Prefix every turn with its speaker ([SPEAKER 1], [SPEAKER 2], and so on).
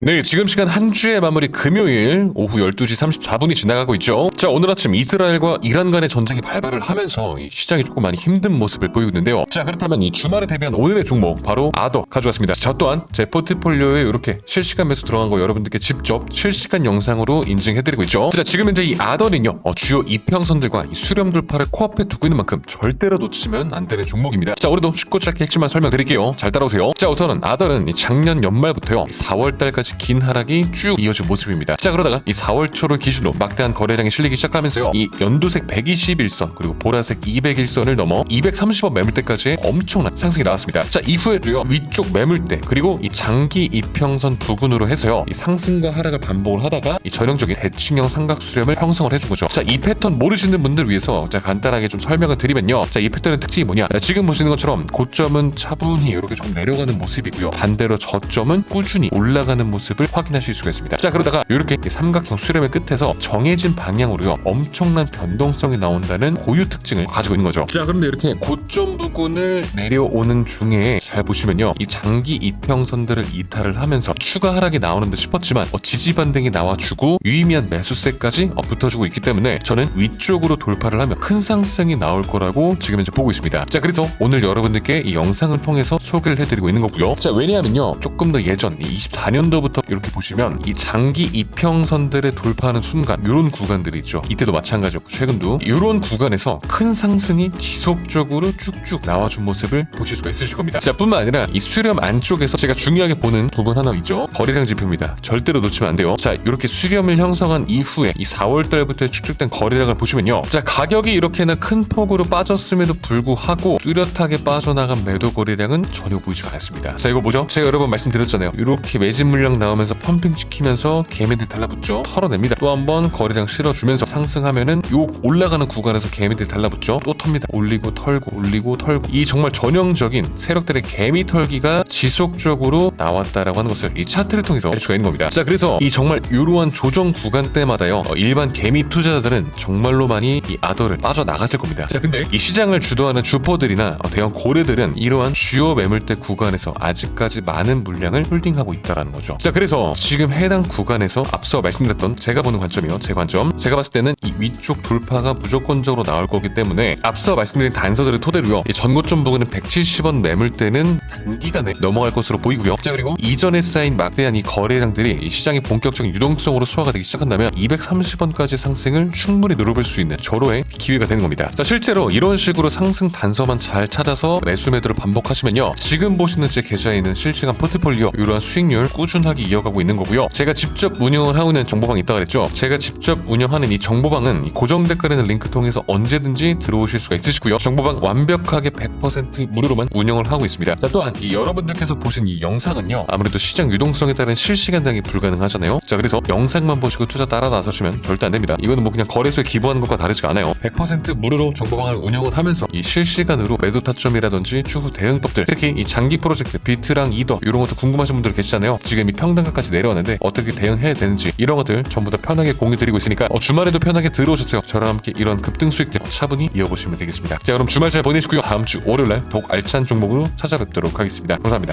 [SPEAKER 1] 네, 지금 시간 한 주의 마무리 금요일 오후 12시 34분이 지나가고 있죠. 자, 오늘 아침 이스라엘과 이란 간의 전쟁이 발발을 하면서 이 시장이 조금 많이 힘든 모습을 보이고 있는데요. 자, 그렇다면 이 주말에 대비한 오늘의 종목 바로 아더 가져왔습니다. 저 또한 제 포트폴리오에 이렇게 실시간 매수 들어간 거 여러분들께 직접 실시간 영상으로 인증해드리고 있죠. 자, 지금 현재 이 아더는요, 어, 주요 이평선들과 이 수렴 돌파를 코앞에 두고 있는 만큼 절대로 놓치면 안 되는 종목입니다. 자, 오늘도 쉽고 짧게 핵심만 설명드릴게요. 잘 따라오세요. 자, 우선은 아더는 이 작년 연말부터요, 4월달까지 긴 하락이 쭉 이어진 모습입니다. 자, 그러다가 이 4월 초를 기준으로 막대한 거래량이 실리기 시작하면서요, 이 연두색 121선 그리고 보라색 201선을 넘어 230원 매물대까지 엄청난 상승이 나왔습니다. 자, 이후에도요, 위쪽 매물대 그리고 이 장기 이평선 부근으로 해서요, 이 상승과 하락을 반복을 하다가 이 전형적인 대칭형 삼각 수렴을 형성을 해준 거죠. 자, 이 패턴 모르시는 분들 위해서 자 간단하게 좀 설명을 드리면요. 자, 이 패턴의 특징이 뭐냐? 자, 지금 보시는 것처럼 고점은 차분히 이렇게 좀 내려가는 모습이고요. 반대로 저점은 꾸준히 올라가는 모습 을 확인하실 수가 있습니다. 자, 그러다가 이렇게 이 삼각형 수렴의 끝에서 정해진 방향으로요. 엄청난 변동성이 나온다는 고유 특징을 가지고 있는 거죠. 자, 그런데 이렇게 고점 부근을 내려오는 중에 잘 보시면요. 이 장기 이평선들을 이탈을 하면서 추가 하락이 나오는 듯 싶었지만 어, 지지 반등이 나와주고 유의미한 매수세까지 어, 붙어주고 있기 때문에 저는 위쪽으로 돌파를 하면 큰 상승이 나올 거라고 지금 현재 보고 있습니다. 자, 그래서 오늘 여러분들께 이 영상을 통해서 소개를 해드리고 있는 거고요. 자, 왜냐하면요. 조금 더 예전 24년도부터 이렇게 보시면 이 장기 이평선들을 돌파하는 순간 이런 구간들이 있죠. 이때도 마찬가지였고 최근도 이런 구간에서 큰 상승이 지속적으로 쭉쭉 나와준 모습을 보실 수가 있으실 겁니다. 자, 뿐만 아니라 이 수렴 안쪽에서 제가 중요하게 보는 부분 하나 있죠. 거래량 지표입니다. 절대로 놓치면 안 돼요. 자, 이렇게 수렴을 형성한 이후에 이 4월 달부터 축적된 거래량을 보시면요. 자, 가격이 이렇게나 큰 폭으로 빠졌음에도 불구하고 뚜렷하게 빠져나간 매도 거래량은 전혀 보이지가 않았습니다. 자, 이거 뭐죠? 제가 여러 번 말씀드렸잖아요. 이렇게 매진 물량 나오면서 펌핑 시키면서 개미들 달라붙죠. 털어냅니다. 또 한번 거래량 실어주면서 상승하면은 요 올라가는 구간에서 개미들 달라붙죠. 또 텁니다. 올리고 털고 올리고 털고 이 정말 전형적인 세력들의 개미 털기가 지속적으로 나왔다라고 하는 것을 이 차트를 통해서 알 수가 있는 겁니다. 자, 그래서 이 정말 이러한 조정 구간 때마다요. 어, 일반 개미 투자자들은 정말로 많이 이 아더를 빠져나갔을 겁니다. 자, 근데 이 시장을 주도하는 주포들이나 어, 대형 고래들은 이러한 주요 매물대 구간에서 아직까지 많은 물량을 홀딩하고 있다라는 거죠. 자, 그래서 지금 해당 구간에서 앞서 말씀드렸던 제가 보는 관점이요. 제 관점. 제가 봤을 때는 이 위쪽 돌파가 무조건적으로 나올 거기 때문에 앞서 말씀드린 단서들을 토대로요. 이 전고점 부근은 170원 매물대는 단기간에 넘어갈 것으로 보이고요. 자, 그리고 이전에 쌓인 막대한 이 거래량들이 이 시장의 본격적인 유동성으로 소화가 되기 시작한다면 230원까지 상승을 충분히 누려볼 수 있는 절호의 기회가 되는 겁니다. 자, 실제로 이런 식으로 상승 단서만 잘 찾아서 매수 매도를 반복하시면요. 지금 보시는 제 계좌에 있는 실시간 포트폴리오 이러한 수익률 꾸준하게 이어가고 있는 거고요. 제가 직접 운영을 하고 있는 정보방이 있다고 그랬죠. 제가 직접 운영하는 이 정보방은 이 고정 댓글에 있는 링크 통해서 언제든지 들어오실 수가 있으시고요. 정보방 완벽하게 100% 무료로만 운영을 하고 있습니다. 자, 또 한이 여러분들께서 보신 이 영상은요. 아무래도 시장 유동성에 따른 실시간 당이 불가능하잖아요. 자, 그래서 영상만 보시고 투자 따라 나서시면 절대 안 됩니다. 이거는 뭐 그냥 거래소에 기부하는 것과 다르지가 않아요. 100% 무료로 정보방을 운영을 하면서 이 실시간으로 매도 타점이라든지 추후 대응법들 특히 이 장기 프로젝트 비트랑 이더 이런 것도 궁금하신 분들 계시잖아요. 지금 이 평단가까지 내려왔는데 어떻게 대응해야 되는지 이런 것들 전부 다 편하게 공유 드리고 있으니까 어, 주말에도 편하게 들어오셨어요. 저랑 함께 이런 급등 수익들 차분히 이어보시면 되겠습니다. 자 그럼 주말 잘 보내시고요. 다음 주 월요일날 더욱 알찬 종목으로 찾아뵙도록 하겠습니다. 감사합니다.